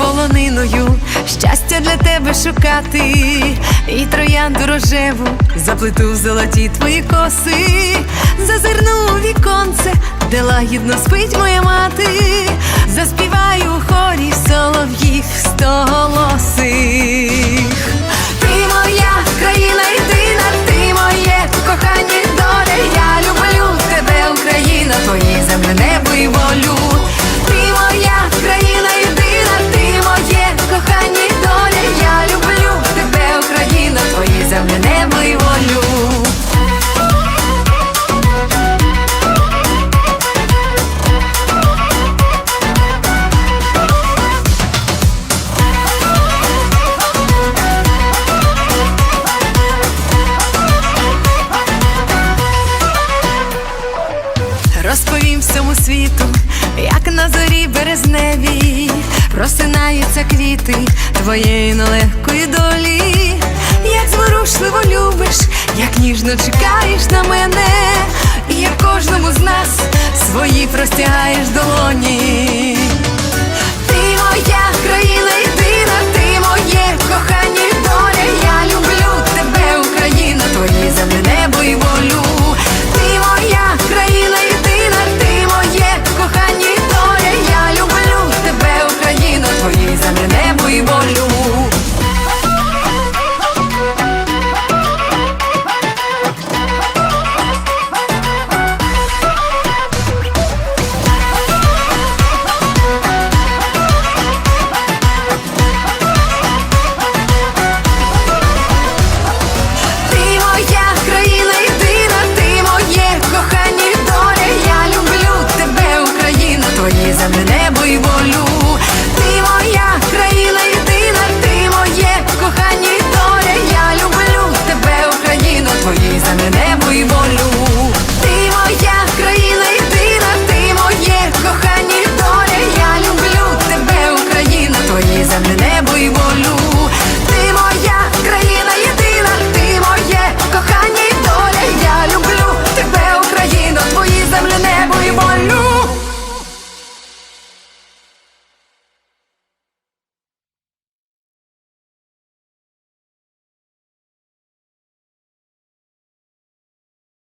полониною, щастя для тебе шукати, і троянду рожеву заплету в золоті твої коси, зазирну у віконце, де лагідно спить моя мати, заспіваю у хорі солов'їх стоголосих. Світу, як на зорі березневій. Просинаються квіти твоєї нелегкої долі, як зворушливо любиш, як ніжно чекаєш на мене, і як кожному з нас свої простягаєш долоні.